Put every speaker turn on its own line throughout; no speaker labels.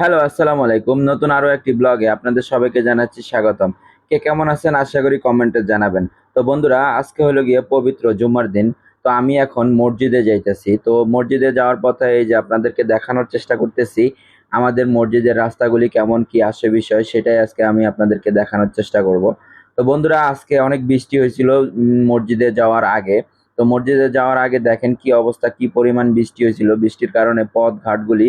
Hello, আসসালামু আলাইকুম। নতুন আরও একটি ব্লগে আপনাদের সবাইকে জানাচ্ছি স্বাগতম। কে কেমন আছেন আশা করি কমেন্টে জানাবেন। তো বন্ধুরা, আজকে হলো গিয়ে পবিত্র জুম্মার দিন। তো আমি এখন মসজিদে যাইতেছি। তো মসজিদে যাওয়ার পথে এই যে আপনাদেরকে দেখানোর চেষ্টা করতেছি, আমাদের মসজিদের রাস্তাগুলি কেমন, কি আসে বিষয়, সেটাই আজকে আমি আপনাদেরকে দেখানোর চেষ্টা করব। তো বন্ধুরা, আজকে অনেক বৃষ্টি হয়েছিল মসজিদে যাওয়ার আগে। তো মসজিদে যাওয়ার আগে দেখেন কি অবস্থা, কি পরিমাণ বৃষ্টি হয়েছিল। বৃষ্টির কারণে পথ ঘাটগুলি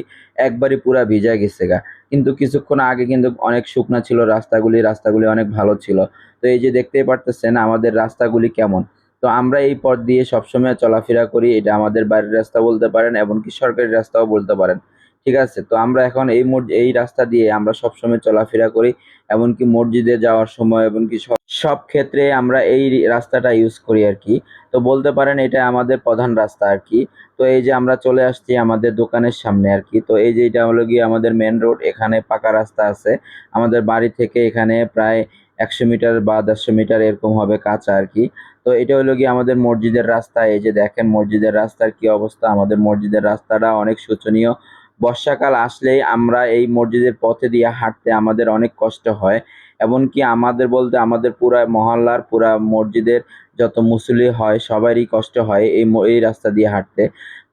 একবারই পুরা ভিজা গেছে গা। কিন্তু কিছুক্ষণ আগে কিন্তু অনেক শুকনা ছিল রাস্তাগুলি রাস্তাগুলি অনেক ভালো ছিল। তো এই যে দেখতেই পারতেছেন আমাদের রাস্তাগুলি কেমন। তো আমরা এই পথ দিয়ে সবসময় চলাফেরা করি, এটা আমাদের বাড়ির রাস্তা বলতে পারেন, এমনকি সরকারি রাস্তাও বলতে পারেন। ঠিক আছে? তো আমরা এখন এই এই রাস্তা দিয়ে আমরা সবসময় চলাফেরা করি, এমনকি মসজিদে যাওয়ার সময় এমনকি সব সব ক্ষেত্রে আমরা এই রাস্তাটা ইউজ করি আর কি। তো বলতে পারেন এটা আমাদের প্রধান রাস্তা আর কি। তো এই যে আমরা চলে আসছি আমাদের দোকানের সামনে আর কি। তো এই যে এটা হলো গিয়ে আমাদের মেন রোড এখানে পাকা রাস্তা আছে। আমাদের বাড়ি থেকে এখানে প্রায় একশো মিটার বা দেড়শো মিটার এরকম হবে কাঁচা আর কি। তো এটা হলো গিয়ে আমাদের মসজিদের রাস্তা। এই যে দেখেন মসজিদের রাস্তার কি অবস্থা। আমাদের মসজিদের রাস্তাটা অনেক শোচনীয়। বর্ষাকাল আসলেই আমরা এই মসজিদের পথে দিয়ে হাঁটতে আমাদের অনেক কষ্ট হয়। এমনকি আমাদের বলতে আমাদের পুরা মহল্লার পুরা মসজিদের যত মুসলি হয়, সবারই কষ্ট হয় এই এই রাস্তা দিয়ে হাঁটতে।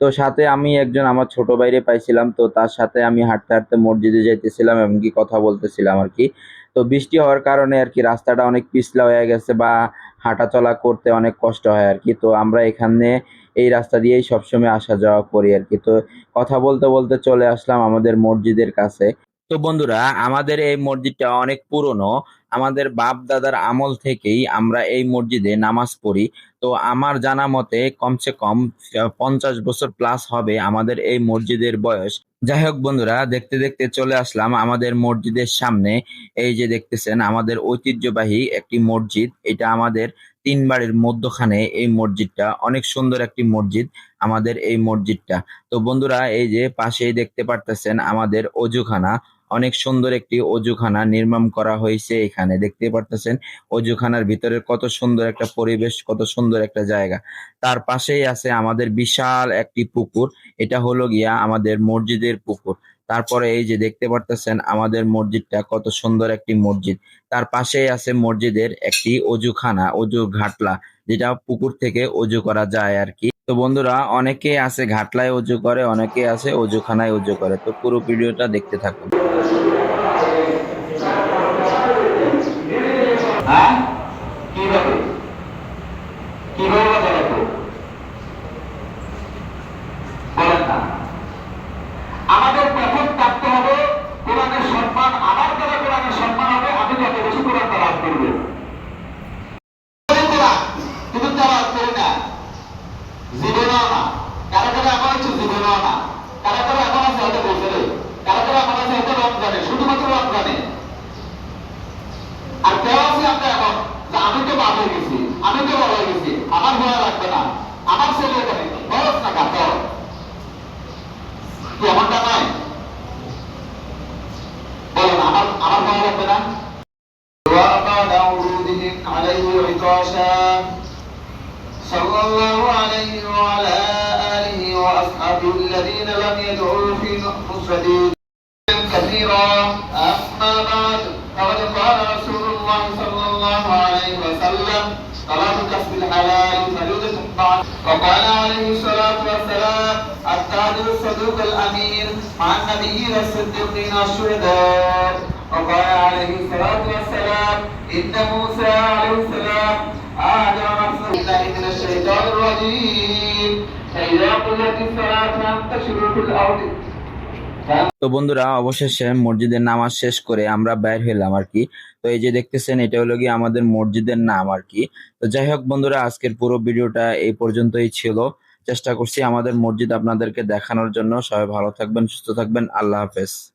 তো সাথে আমি একজন আমার ছোট বাইরে পাইছিলাম, তো তার সাথে আমি হাঁটতে হাঁটতে মসজিদে যাইতেছিলাম এমনকি কথা বলতেছিলাম আর কি। তো বৃষ্টি হওয়ার কারণে আর কি রাস্তাটা অনেক পিছলা হয়ে গেছে বা হাঁটা চলা করতে অনেক কষ্ট হয় আর কি। তো আমরা এখানে এই রাস্তা দিয়েই সবসময় আসা যাওয়া করি আর কি। তো কথা বলতে বলতে চলে আসলাম আমাদের মসজিদের কাছে। তো বন্ধুরা, আমাদের এই মসজিদটা অনেক পুরনো। আমাদের বাপ দাদার আমল থেকেই আমরা এই মসজিদে নামাজ পড়ি। তো আমার জানা মতে কমসে কম পঞ্চাশ বছর প্লাস হবে আমাদের এই মসজিদের বয়স। যাই হোক বন্ধুরা, দেখতে দেখতে চলে আসলাম আমাদের মসজিদের সামনে। এই যে দেখতেছেন, আমাদের ঐতিহ্যবাহী একটি মসজিদ। এটা আমাদের তিন বাড়ির মধ্যখানে এই মসজিদটা, অনেক সুন্দর একটি মসজিদ আমাদের এই মসজিদটা। তো বন্ধুরা, এই যে পাশেই দেখতে পারতেছেন আমাদের অজুখানা। অনেক সুন্দর একটি অজুখানা নির্মাণ করা হয়েছে এখানে। দেখতে পারতেছেন অজুখানার ভিতরে কত সুন্দর একটা পরিবেশ, কত সুন্দর একটা জায়গা। তার পাশেই আছে আমাদের বিশাল একটি পুকুর, এটা হলো গিয়া আমাদের মসজিদের পুকুর। তারপরে এই যে দেখতে পারতেছেন আমাদের মসজিদটা কত সুন্দর একটি মসজিদ। তার পাশেই আছে মসজিদের একটি অজুখানা, অজু ঘাটলা, যেটা পুকুর থেকে অজু করা যায় আর কি। তো বন্ধুরা, অনেকে আছে ঘাটলায় অজু করে, অনেকে আছে অজুখানায় অজু করে। তো পুরো ভিডিওটা দেখতে থাকুন।
عرفها ربنا وأقام وجودهم عليه عطاشا صلى الله عليه وعلى آله وأصحابه الذين لم يدعوا في نصرته كثيرا أما بعد فقد قال رسول الله صلى الله عليه وسلم صلاة كسب الحلال فريضة بعد وقال عليه الصلاة والسلام التاجر الصدوق الأمين مع النبيين الصديقين الشهداء وقال عليه الصلاة والسلام إن موسى عليه السلام آدم نفسه بالله من الشيطان الرجيم فإذا قضيت الصلاة فانتشروا في الأرض
তো বন্ধুরা অবশেষে মসজিদের নামাজ শেষ করে আমরা বের হলাম আর কি তো এই যে দেখতেছেন এটা হলো গিয়ে আমাদের মসজিদের নাম আর কি তো যাই হোক বন্ধুরা আজকের পুরো ভিডিওটা এই পর্যন্তই ছিল চেষ্টা করছি আমাদের মসজিদ আপনাদেরকে দেখানোর জন্য। সবাই ভালো থাকবেন সুস্থ থাকবেন। আল্লাহ হাফেজ।